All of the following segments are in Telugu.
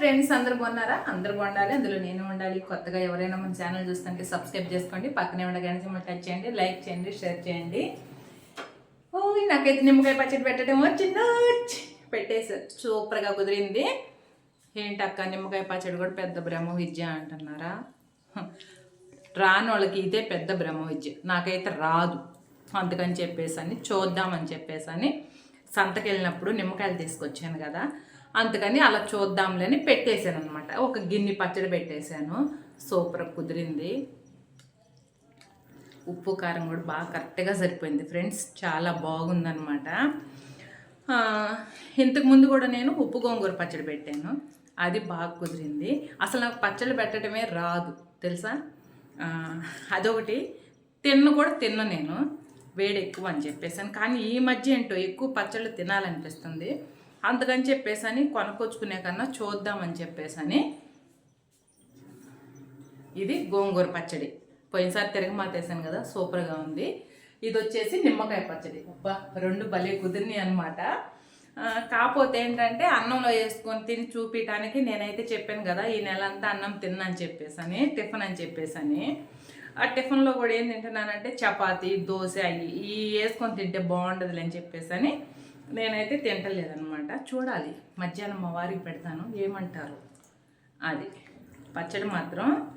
ఫ్రెండ్స్ అందరు బాగున్నారా? అందరు బాగుండాలి. అందులో నేను ఉండాలి. కొత్తగా ఎవరైనా మన ఛానల్ చూస్తుంటే సబ్స్క్రైబ్ చేసుకోండి. పక్కనే ఉండగానే గంట టచ్ చేయండి. లైక్ చేయండి. షేర్ చేయండి. ఓ నాకైతే నిమ్మకాయ పచ్చడి పెట్టడం వచ్చి పెట్టేసి. సూపర్గా కుదిరింది. ఏంటి అక్క నిమ్మకాయ పచ్చడి కూడా పెద్ద బ్రహ్మ విద్య అంటున్నారా? రాని వాళ్ళకి ఇదే పెద్ద బ్రహ్మ విద్య నాకైతే రాదు. అందుకని చెప్పేసి అని చూద్దామని చెప్పేసి అని సంతకెళ్ళినప్పుడు నిమ్మకాయలు తీసుకొచ్చాను కదా. అందుకని అలా చూద్దాంలేని పెట్టేశాను అనమాట ఒక గిన్నె పచ్చడి పెట్టేశాను. సూపర్ కుదిరింది. ఉప్పు కారం కూడా బాగా కరెక్ట్గా సరిపోయింది ఫ్రెండ్స్. చాలా బాగుందనమాట ఇంతకుముందు కూడా నేను ఉప్పు గోంగూర పచ్చడి పెట్టాను. అది బాగా కుదిరింది. అసలు నాకు పచ్చడి పెట్టడమే రాదు. తెలుసా? అదొకటి. తిన్న కూడా తిన్న నేను. వేడి ఎక్కువ అని చెప్పేసాను కానీ ఈ మధ్య ఏంటో ఎక్కువ పచ్చళ్ళు తినాలనిపిస్తుంది. అందుకని చెప్పేసని కొనుక్కొచ్చుకునే కన్నా చూద్దామని చెప్పేసని ఇది గోంగూర పచ్చడి. పోయినసారి తిరగమాత మాతేసాను కదా సూపర్గా ఉంది. ఇది వచ్చేసి నిమ్మకాయ పచ్చడి. అబ్బా రెండు భలే కుదిరినాయి అనమాట కాకపోతే ఏంటంటే అన్నంలో వేసుకొని తిని చూపించడానికి నేనైతే చెప్పాను కదా ఈ నెల అంతా అన్నం తిన్నాను చెప్పేసని టిఫిన్ అని చెప్పేసని. ఆ టిఫిన్లో కూడా ఏం తింటున్నానంటే చపాతి దోశ అవి ఈ వేసుకొని తింటే బాగుంటుందిలే అని చెప్పేసని నేనైతే తింటలేదనమాట చూడాలి. మధ్యాహ్నం మా వారికి పెడతాను. ఏమంటారు? అది. పచ్చడి మాత్రం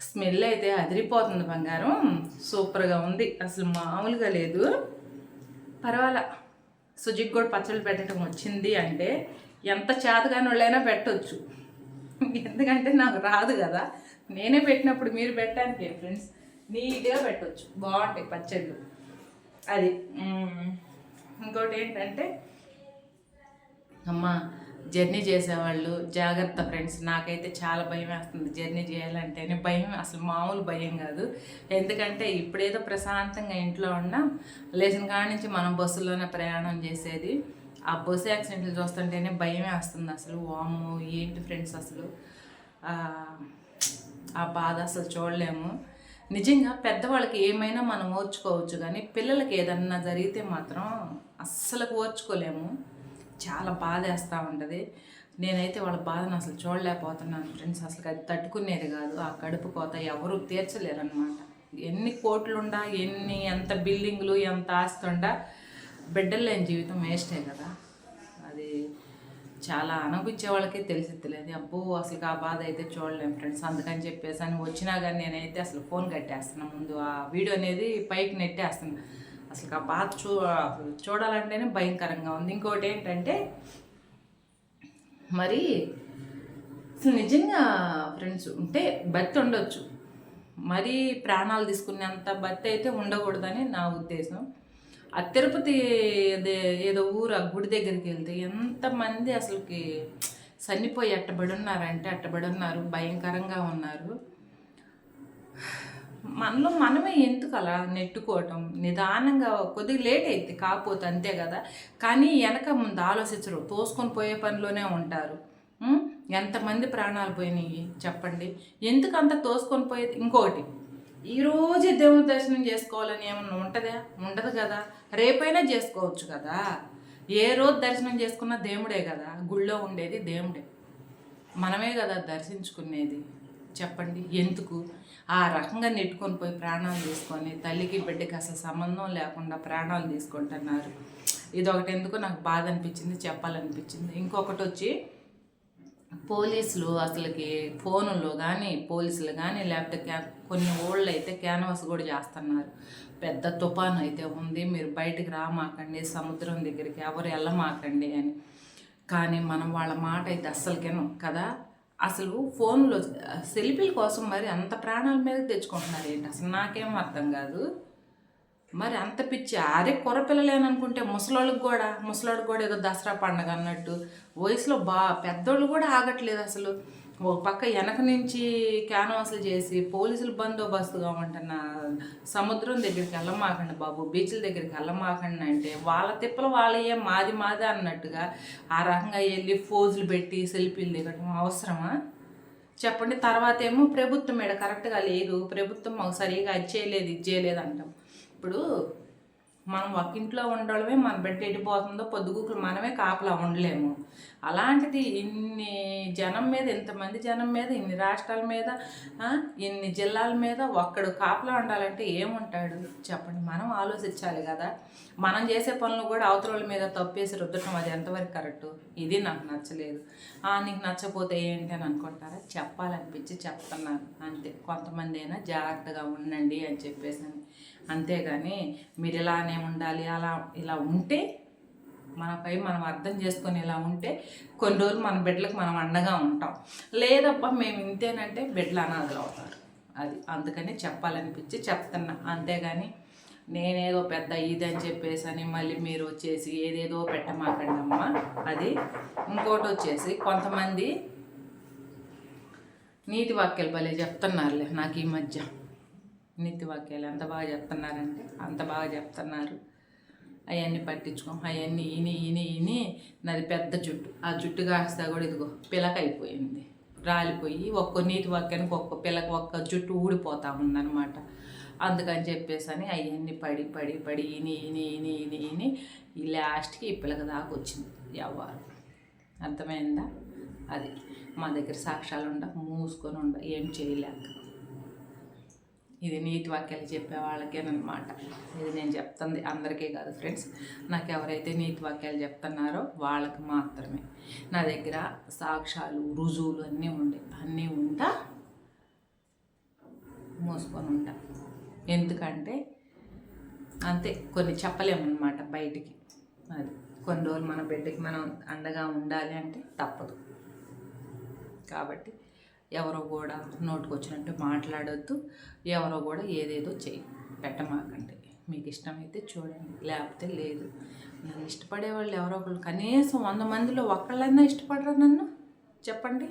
స్మెల్ అయితే అదిరిపోతుంది బంగారం. సూపర్గా ఉంది. అసలు మామూలుగా లేదు. పర్వాలా. సుజికి కూడా పచ్చళ్ళు పెట్టడం వచ్చింది అంటే ఎంత చేతగాని వాళ్ళైనా పెట్టవచ్చు ఎందుకంటే నాకు రాదు కదా. నేనే పెట్టినప్పుడు మీరు పెట్టడానికి ఫ్రెండ్స్ నీట్గా పెట్టవచ్చు బాగుంటాయి పచ్చళ్ళు. అది. ఇంకోటి ఏంటంటే అమ్మ జర్నీ చేసేవాళ్ళు జాగ్రత్త ఫ్రెండ్స్ నాకైతే చాలా భయం వేస్తుంది జర్నీ చేయాలంటేనే. భయం అసలు మామూలు భయం కాదు. ఎందుకంటే ఇప్పుడేదో ప్రశాంతంగా ఇంట్లో ఉన్నాం. లేచిన కాడ నుంచి మనం బస్సులోనే ప్రయాణం చేసేది. ఆ బస్సు యాక్సిడెంట్లు చూస్తుంటేనే భయమే వస్తుంది అసలు. వాము ఏంటి ఫ్రెండ్స్ అసలు? ఆ బాధ అసలు చూడలేము. నిజంగా పెద్దవాళ్ళకి ఏమైనా మనం ఓర్చుకోవచ్చు కానీ పిల్లలకి ఏదన్నా జరిగితే మాత్రం అస్సలు ఓర్చుకోలేము. చాలా బాధ వేస్తూ ఉంటుంది. నేనైతే వాళ్ళ బాధను అసలు చూడలేకపోతున్నాను ఫ్రెండ్స్. అసలు అది తట్టుకునేది కాదు. ఆ కడుపు కోత ఎవరు తీర్చలేరనమాట ఎన్ని కోట్లుండా ఎన్ని ఎంత బిల్డింగ్లు ఎంత ఆస్తుండా బిడ్డలు లేని జీవితం వేస్టే కదా. అది చాలా అనుభవించే వాళ్ళకే తెలిసిద్దిలేదు అబ్బో అసలు ఆ బాధ అయితే చూడలేము ఫ్రెండ్స్. అందుకని చెప్పేసి అని వచ్చినా కానీ నేనైతే అసలు ఫోన్ కట్టేస్తున్నా. ముందు ఆ వీడియో అనేది పైకి నెట్టేస్తున్నా. అసలు ఆ బాధ చూ చూడాలంటేనే భయంకరంగా ఉంది. ఇంకోటి ఏంటంటే మరి అసలు నిజంగా ఫ్రెండ్స్ ఉంటే బతి ఉండొచ్చు. మరీ ప్రాణాలు తీసుకునేంత బతి అయితే ఉండకూడదని నా ఉద్దేశం. ఆ తిరుపతి ఏదో ఊరు ఆ గుడి దగ్గరికి వెళ్తే ఎంతమంది అసలుకి చనిపోయి అట్టబడి ఉన్నారంటే అట్టబడి ఉన్నారు భయంకరంగా ఉన్నారు. మనలో మనమే ఎందుకు అలా నెట్టుకోవటం? నిదానంగా కొద్దిగా లేట్ అయింది కాకపోతే అంతే కదా. కానీ వెనక ముందు ఆలోచించరు తోసుకొని పోయే పనిలోనే ఉంటారు. ఎంతమంది ప్రాణాలు పోయినాయి చెప్పండి? ఎందుకు అంత తోసుకొని పోయేది? ఇంకోటి ఈరోజు దేవుని దర్శనం చేసుకోవాలని ఏమన్నా ఉంటుందా? ఉండదు కదా. రేపైనా చేసుకోవచ్చు కదా. ఏ రోజు దర్శనం చేసుకున్న దేవుడే కదా. గుళ్ళో ఉండేది దేవుడే. మనమే కదా దర్శించుకునేది. చెప్పండి ఎందుకు? ఆ రకంగా నెట్టుకొని పోయి ప్రాణాలు తీసుకొని తల్లికి బిడ్డకి అసలు సంబంధం లేకుండా ప్రాణాలు తీసుకుంటున్నారు. ఇది ఒకటి ఎందుకు నాకు బాధ అనిపించింది చెప్పాలనిపించింది. ఇంకొకటి వచ్చి పోలీసులు అసలుకి ఫోనుల్లో కానీ పోలీసులు కానీ లేకపోతే క్యా కొన్ని ఊళ్ళు అయితే క్యాన్వాస్ కూడా చేస్తున్నారు. పెద్ద తుఫాను అయితే ఉంది మీరు బయటికి రామాకండి సముద్రం దగ్గరికి ఎవరు వెళ్ళమాకండి అని. కానీ మనం వాళ్ళ మాట అయితే అస్సలకేను కదా. అసలు ఫోన్లో సెల్ఫీల కోసం మరి అంత ప్రాణాల మీద తెచ్చుకుంటున్నారు ఏంటి అసలు నాకేం అర్థం కాదు. మరి అంత పిచ్చి. అరే కుర్ర పిల్లలేననుకుంటే ముసలోళ్ళకి కూడా ముసలోళ్ళకి కూడా ఏదో దసరా పండగ అన్నట్టు. వయసులో బా పెద్దోళ్ళు కూడా ఆగట్లేదు అసలు. ఒక పక్క వెనక నుంచి క్యాన్వాసులు చేసి పోలీసులు బందోబస్తుగా ఉంటున్న సముద్రం దగ్గరికి వెళ్ళమాకండి బాబు బీచ్ల దగ్గరికి వెళ్ళమాకండి అంటే వాళ్ళ తిప్పలు వాళ్ళయ్యే మాది మాది అన్నట్టుగా ఆ రకంగా వెళ్ళి ఫోజులు పెట్టి సెల్ఫీలు దిగడం అవసరమా? చెప్పండి. తర్వాత ఏమో ప్రభుత్వం ఇక్కడ కరెక్ట్గా లేదు. ప్రభుత్వం మాకు సరిగా అది చేయలేదు ఇది చేయలేదు అంటాం. ఇప్పుడు మనం ఒక ఇంట్లో ఉండడమే మన బిడ్డ ఎడిపోతుందో పొద్దుగుకులు మనమే కాపలా ఉండలేము. అలాంటిది ఇన్ని జనం మీద ఇంతమంది జనం మీద ఇన్ని రాష్ట్రాల మీద ఇన్ని జిల్లాల మీద ఒక్కడు కాపలా ఉండాలంటే ఏముంటాడు? చెప్పండి. మనం ఆలోచించాలి కదా. మనం చేసే పనులు కూడా అవతల మీద తప్పేసి రుద్దటం అది ఎంతవరకు కరెక్టు? ఇది నాకు నచ్చలేదు. ఆ, నీకు నచ్చపోతే ఏంటి అని అనుకుంటారా? చెప్పాలనిపించి చెప్తున్నాను. అంతే. కొంతమంది అయినా జాగ్రత్తగా ఉండండి అని చెప్పేసి అంతేగాని మీరు ఇలానే ఉండాలి అలా ఇలా ఉంటే మనపై మనం అర్థం చేసుకొని ఇలా ఉంటే కొన్ని రోజులు మన బిడ్డలకు మనం అండగా ఉంటాం. లేదప్ప మేము ఇంతేనంటే బిడ్డలు అనాథలు అవుతారు. అది అందుకని చెప్పాలనిపించి చెప్తున్నా. అంతేగాని నేనేదో పెద్ద ఇదని చెప్పేసి అని మళ్ళీ మీరు వచ్చేసి ఏదేదో పెట్టమాకండి అమ్మ అది ఇంకోటి వచ్చేసి కొంతమంది నీతి వాక్యాలు భలే చెప్తున్నారులే నాకు ఈ మధ్య. నీతి వాక్యాలు ఎంత బాగా చెప్తున్నారంటే అంత బాగా చెప్తున్నారు. అవన్నీ పట్టించుకోం. అవన్నీ ఈని ఈని ఈని నాది పెద్ద జుట్టు. ఆ జుట్టు కాస్తా కూడా ఇదిగో పిలక అయిపోయింది రాలిపోయి ఒక్కో నీటి వాక్యానికి ఒక్క పిలక ఒక్క జుట్టు ఊడిపోతా ఉందన్నమాట. అందుకని చెప్పేసి అని అవన్నీ పడి పడి పడి ఈని ఈని ఈని ఈని ఈని ఈ లాస్ట్కి ఈ పిలక దాకా వచ్చింది. ఎవరు అర్థమైందా? అది. మా దగ్గర సాక్ష్యాలు ఉండ మూసుకొని ఉండ ఏం చేయలేక. ఇది నీతి వాక్యాలు చెప్పే వాళ్ళకేనమాట ఇది నేను చెప్తుంది అందరికీ కాదు ఫ్రెండ్స్. నాకు ఎవరైతే నీతి వాక్యాలు చెప్తున్నారో వాళ్ళకి మాత్రమే. నా దగ్గర సాక్ష్యాలు రుజువులు అన్నీ ఉండే అన్నీ ఉంటా మూసుకొని ఉంటా. ఎందుకంటే అంతే కొన్ని చెప్పలేమన్నమాట బయటికి. అది కొన్ని రోజులు మన బిడ్డకి మనం అండగా ఉండాలి అంటే తప్పదు. కాబట్టి ఎవరో కూడా నోటుకొచ్చినట్టు మాట్లాడొద్దు. ఎవరో కూడా ఏదేదో చేయి పెట్టమాకండి. మీకు ఇష్టమైతే చూడండి లేకపోతే లేదు. నన్ను ఇష్టపడే వాళ్ళు ఎవరో ఒకళ్ళు కనీసం వంద మందిలో ఒక్కళ్ళైనా ఇష్టపడరా నన్ను? చెప్పండి.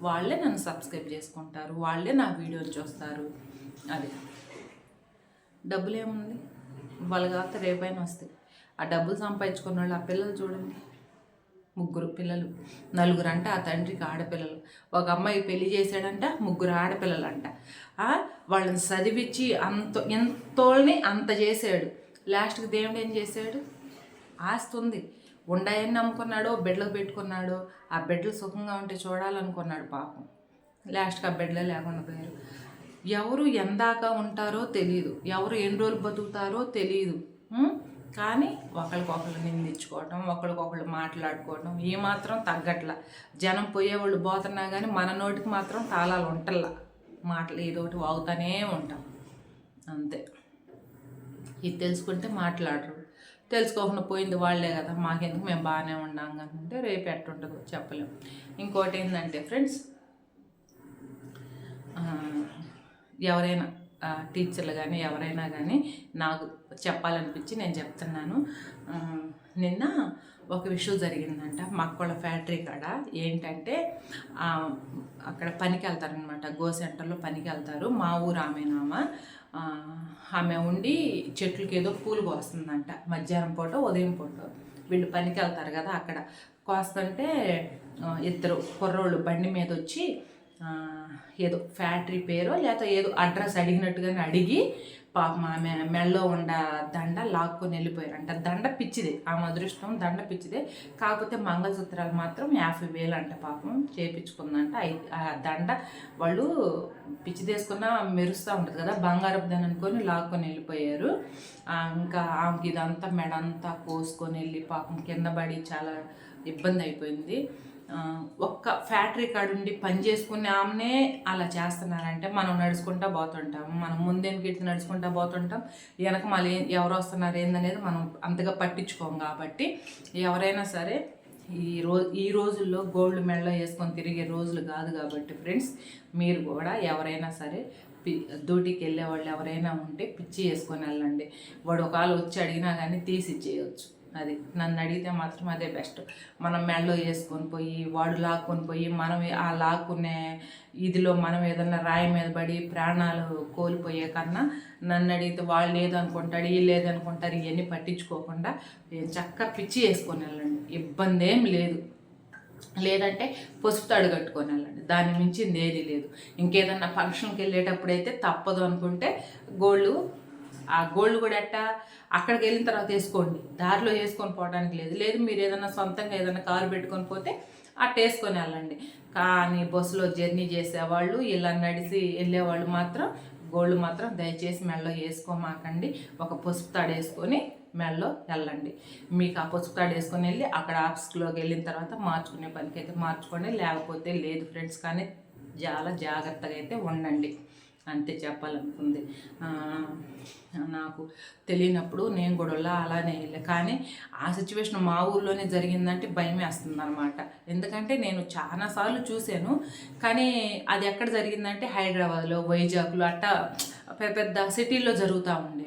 వాళ్ళే నన్ను సబ్స్క్రైబ్ చేసుకుంటారు వాళ్ళే నా వీడియోలు చూస్తారు. అది. డబ్బులు ఏముంది? వాళ్ళ కాకపోతే రేపైనా వస్తాయి. ఆ డబ్బులు సంపాదించుకున్న వాళ్ళు ఆ పిల్లలు చూడండి. ముగ్గురు పిల్లలు. నలుగురు అంట ఆ తండ్రికి ఆడపిల్లలు. ఒక అమ్మాయి పెళ్ళి చేశాడంట ముగ్గురు ఆడపిల్లలు అంట వాళ్ళని చదివించి అంత ఎంతోని అంత చేశాడు. లాస్ట్కి దేవుడు ఏం చేశాడు? ఆస్తి ఉంది. ఉండాయని నమ్ముకున్నాడో బిడ్డలు పెట్టుకున్నాడో ఆ బిడ్డలు సుఖంగా ఉంటే చూడాలనుకున్నాడు పాపం. లాస్ట్కి ఆ బిడ్డలే లేకుండా పోయారు. ఎవరు ఎందాక ఉంటారో తెలియదు ఎవరు ఎన్ని రోజులు బతుకుతారో తెలియదు కానీ ఒకరికొకరు నిందించుకోవటం ఒకరికొకరు మాట్లాడుకోవటం ఏమాత్రం మాత్రం తగ్గట్ల. జనం పోయేవాళ్ళు పోతున్నా కానీ మన నోటికి మాత్రం తాళాలు ఉంటల్లా. మాటలు ఏదోటి వాగుతానే ఉంటాం. అంతే. ఇది తెలుసుకుంటే మాట్లాడరు. తెలుసుకోకుండా పోయింది వాళ్ళే కదా. మాకెందుకు మేము బాగానే ఉన్నాం అంటే రేపు ఎట్టుంటుందో చెప్పలేము ఇంకోటి ఏంటంటే ఫ్రెండ్స్ ఎవరైనా టీచర్లు కానీ ఎవరైనా కానీ నాకు చెప్పాలనిపించి నేను చెప్తున్నాను. నిన్న ఒక విషయం జరిగిందంట. మక్కోళ్ళ ఫ్యాక్టరీ కాడ ఏంటంటే అక్కడ పనికి వెళ్తారనమాట గో సెంటర్లో పనికి వెళ్తారు మా ఊరు ఆమెనామ. ఆమె ఉండి చెట్లకి ఏదో పూలు కోస్తుందంట. మధ్యాహ్నం పూట ఉదయం పూట. వీళ్ళు పనికి వెళ్తారు కదా అక్కడ. కోస్తుంటే ఇద్దరు కుర్రోళ్ళు బండి మీద వచ్చి ఏదో ఫ్యాక్టరీ పేరో లేకపోతే ఏదో అడ్రస్ అడిగినట్టుగానే అడిగి పాపం ఆమె మెడలో ఉండ దండ లాక్కొని వెళ్ళిపోయారంట దండ పిచ్చిదే. ఆమె అదృష్టం దండ పిచ్చిదే. కాకపోతే మంగళసూత్రాలు మాత్రం యాభై వేలు అంట పాపం. చేపించుకుందంట. ఐ- ఆ దండ వాళ్ళు పిచ్చి తీసుకున్న మెరుస్తూ ఉంటుంది కదా. బంగారపు దండ అనుకొని లాక్కొని వెళ్ళిపోయారు. ఇంకా ఆమెకి ఇదంతా మెడంతా కోసుకొని వెళ్ళి పాపం కింద పడి చాలా ఇబ్బంది అయిపోయింది. ఒక్క ఫ్యాక్టరీ కాడుండి పని చేసుకునే ఆమెనే అలా చేస్తున్నారంటే మనం నడుచుకుంటా పోతుంటాం. మనం ముందేనికి ఇటు నడుచుకుంటా పోతుంటాం. వెనక మళ్ళీ ఎవరు వస్తున్నారు ఏందనేది మనం అంతగా పట్టించుకోం కాబట్టి ఎవరైనా సరే ఈ రో ఈ రోజుల్లో గోల్డ్ మెడలో వేసుకొని తిరిగే రోజులు కాదు కాబట్టి ఫ్రెండ్స్ మీరు కూడా ఎవరైనా సరే పి డ్యూటీకి వెళ్ళే వాళ్ళు ఎవరైనా ఉంటే పిచ్చి వేసుకొని వెళ్ళండి. వాడు ఒకవేళ వచ్చి అడిగినా కానీ తీసి ఇచ్చేయచ్చు అది నన్ను అడిగితే మాత్రం అదే బెస్ట్. మనం మెడలో వేసుకొని పోయి వాడు లాక్కొని పోయి మనం ఆ లాక్కునే ఇదిలో మనం ఏదన్నా రాయి మీద పడి ప్రాణాలు కోల్పోయే కన్నా నన్ను అడిగితే వాళ్ళు లేదనుకుంటాడు వీళ్ళు లేదనుకుంటారు ఇవన్నీ పట్టించుకోకుండా చక్క చక్కగా పిచ్చి వేసుకొని వెళ్ళండి. ఇబ్బంది ఏం లేదు. లేదంటే పసుపు తాడు కట్టుకొని వెళ్ళండి. దాని మించింది ఏది లేదు. ఇంకేదన్నా ఫంక్షన్కి వెళ్ళేటప్పుడు అయితే తప్పదు అనుకుంటే గోళ్ళు ఆ గోల్డ్ కూడా ఎట్ట అక్కడికి వెళ్ళిన తర్వాత వేసుకోండి. దారిలో వేసుకొని పోవడానికి లేదు. లేదు మీరు ఏదైనా సొంతంగా ఏదైనా కారు పెట్టుకొని పోతే అట్ట వేసుకొని వెళ్ళండి. కానీ బస్సులో జర్నీ చేసేవాళ్ళు ఇలా నడిచి వెళ్ళేవాళ్ళు మాత్రం గోల్డ్ మాత్రం దయచేసి మెడలో వేసుకోమాకండి. ఒక పసుపు తాడు వేసుకొని మెడలో వెళ్ళండి. మీకు ఆ పసుపు తాడు వేసుకొని వెళ్ళి అక్కడ ఆఫీస్లోకి వెళ్ళిన తర్వాత మార్చుకునే పనికి అయితే మార్చుకోండి. లేకపోతే లేదు ఫ్రెండ్స్ కానీ చాలా జాగ్రత్తగా అయితే ఉండండి. అంతే చెప్పాలనుకుంది. నాకు తెలియనప్పుడు నేను కూడా అలానే వెళ్ళా. కానీ ఆ సిచ్యువేషన్ మా ఊర్లోనే జరిగిందంటే భయం వేస్తుంది అనమాట ఎందుకంటే నేను చాలాసార్లు చూశాను. కానీ అది ఎక్కడ జరిగిందంటే హైదరాబాద్లో వైజాగ్లో అట్టా పెద్ద పెద్ద సిటీల్లో జరుగుతూ ఉంది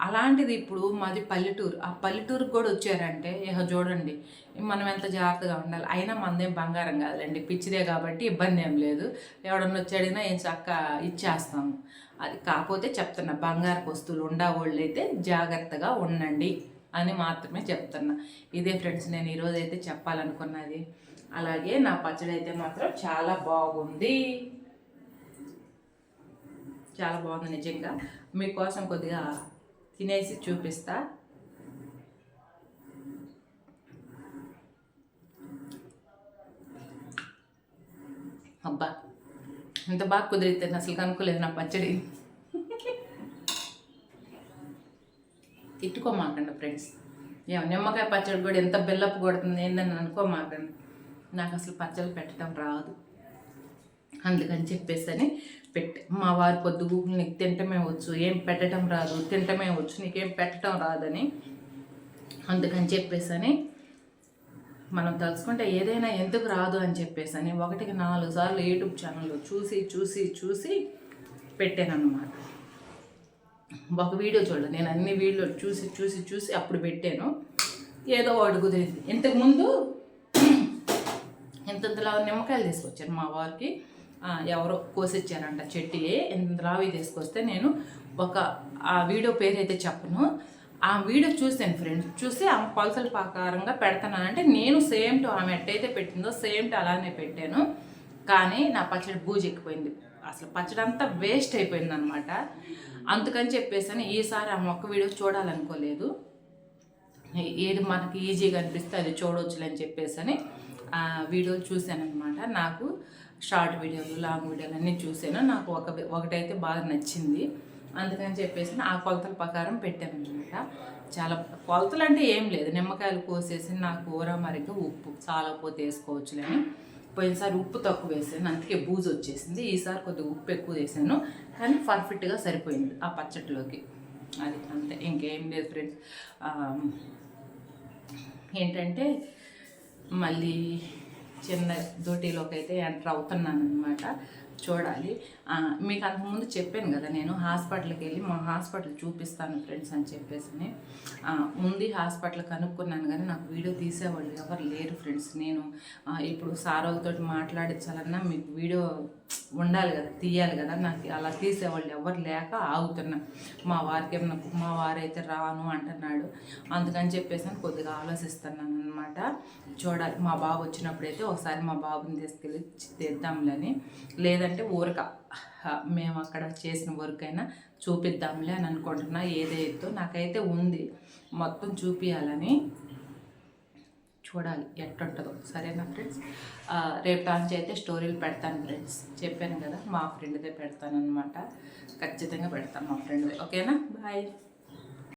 అలాంటిది ఇప్పుడు మాది పల్లెటూరు. ఆ పల్లెటూరుకి కూడా వచ్చారంటే ఇహ చూడండి మనం ఎంత జాగ్రత్తగా ఉండాలి. అయినా మనదేం బంగారం కాదులేండి. పిచ్చిదే కాబట్టి ఇబ్బంది ఏం లేదు. ఎవడన్నా వచ్చి అడిగినా ఏం చక్క ఇచ్చేస్తాము. అది కాకపోతే చెప్తున్నా బంగారపు వస్తువులు ఉండేవాళ్ళు అయితే జాగ్రత్తగా ఉండండి అని మాత్రమే చెప్తున్నా. ఇదే ఫ్రెండ్స్ నేను ఈరోజు అయితే చెప్పాలనుకున్నది. అలాగే నా పచ్చడి అయితే మాత్రం చాలా బాగుంది. చాలా బాగుంది నిజంగా. మీకోసం కొద్దిగా తినేసి చూపిస్తా. అబ్బా ఎంత బాగా కుదిరితే అసలు కనుక్కోలేదు నా పచ్చడి. తిట్టుకోమాకండి ఫ్రెండ్స్. ఏమో నిమ్మకాయ పచ్చడి కూడా ఎంత బెల్లపు కొడుతుంది ఏందని అనుకోమాకండి. నాకు అసలు పచ్చళ్ళు పెట్టడం రాదు. అందుకని చెప్పేసి అని పెట్టి మా వారి పొద్దుగూకులు నీకు తింటమే వచ్చు ఏం పెట్టడం రాదు తింటమే వచ్చు నీకేం పెట్టడం రాదని అందుకని చెప్పేసి మనం తలుచుకుంటే ఏదైనా ఎందుకు రాదు అని చెప్పేసి అని ఒకటికి నాలుగు సార్లు యూట్యూబ్ ఛానల్లో చూసి చూసి చూసి పెట్టాను ఒక వీడియో చూడ నేను అన్ని వీడియోలు చూసి చూసి చూసి అప్పుడు పెట్టాను. ఏదో ఒకటి కుదిరింది. ఇంతకుముందు ఇంతంతలా నిమ్మకాయలు తీసుకొచ్చాను మా వారికి. ఎవరో కోసిచ్చారంట చెట్టుయే రావి తీసుకొస్తే నేను ఒక ఆ వీడియో పేరైతే చెప్పను. ఆ వీడియో చూసాను ఫ్రెండ్స్. చూసి ఆమె కొలతల ప్రకారంగా పెడతానంటే నేను సేమ్ టు ఆమె ఎట్టయితే పెట్టిందో సేమ్ టు అలానే పెట్టాను. కానీ నా పచ్చడి బూజ్ ఎక్కిపోయింది. అసలు పచ్చడి అంతా వేస్ట్ అయిపోయింది అనమాట అందుకని చెప్పేసి ఈసారి ఆ మొక్క వీడియో చూడాలనుకోలేదు. ఏది మనకి ఈజీగా అనిపిస్తే అది చూడవచ్చులే అని చెప్పేసి అని ఆ వీడియోలు చూశాను అనమాట నాకు షార్ట్ వీడియోలు లాంగ్ వీడియోలు అన్నీ చూసాను నాకు ఒక ఒకటైతే బాగా నచ్చింది. అందుకని చెప్పేసి ఆ కొలతల ప్రకారం పెట్టాను అనమాట చాలా కొలతలు అంటే ఏం లేదు. నిమ్మకాయలు కోసేసి నా కూర మరిగ్గా ఉప్పు చాలా పోతే పోయినసారి ఉప్పు తక్కువ వేసాను. అందుకే బూజు వచ్చేసింది. ఈసారి కొద్దిగా ఉప్పు ఎక్కువ వేసాను. కానీ పర్ఫెక్ట్గా సరిపోయింది ఆ పచ్చట్లోకి. అది అంతే. ఇంకేం లేదు ఫ్రెండ్స్. ఏంటంటే మళ్ళీ చిన్న డ్యూటీలోకి అయితే ఎంటర్ అవుతున్నాను అనమాట చూడాలి. మీకు అంతకుముందు చెప్పాను కదా నేను హాస్పిటల్కి వెళ్ళి మా హాస్పిటల్ చూపిస్తాను ఫ్రెండ్స్ అని చెప్పేసి ముందు ఉంది హాస్పిటల్ కనుక్కున్నాను కానీ నాకు వీడియో తీసేవాళ్ళు ఎవరు లేరు ఫ్రెండ్స్. నేను ఇప్పుడు సారోలతో మాట్లాడించాలన్నా మీకు వీడియో ఉండాలి కదా తీయాలి కదా నాకు అలా తీసేవాళ్ళు ఎవరు లేక ఆగుతున్నా. మా వారికి ఏమన్నా మా వారైతే రాను అంటున్నాడు. అందుకని చెప్పేసి అని కొద్దిగా ఆలోచిస్తున్నాను అనమాట చూడాలి మా బాబు వచ్చినప్పుడైతే ఒకసారి మా బాబుని తీసుకెళ్ళి తెద్దాంలని లేదంటే ఊరక. మేము అక్కడ చేసిన వర్క్ అయినా చూపిద్దాంలే అని అనుకుంటున్నా. ఏదైతే నాకైతే ఉంది మొత్తం చూపించాలని చూడాలి ఎట్టుంటుందో. సరేనా ఫ్రెండ్స్? రేపు టాన్స్ అయితే స్టోరీలు పెడతాను ఫ్రెండ్స్. చెప్పాను కదా మా ఫ్రెండ్దే పెడతాను అనమాట ఖచ్చితంగా పెడతాను మా ఫ్రెండ్దే. ఓకేనా? బాయ్.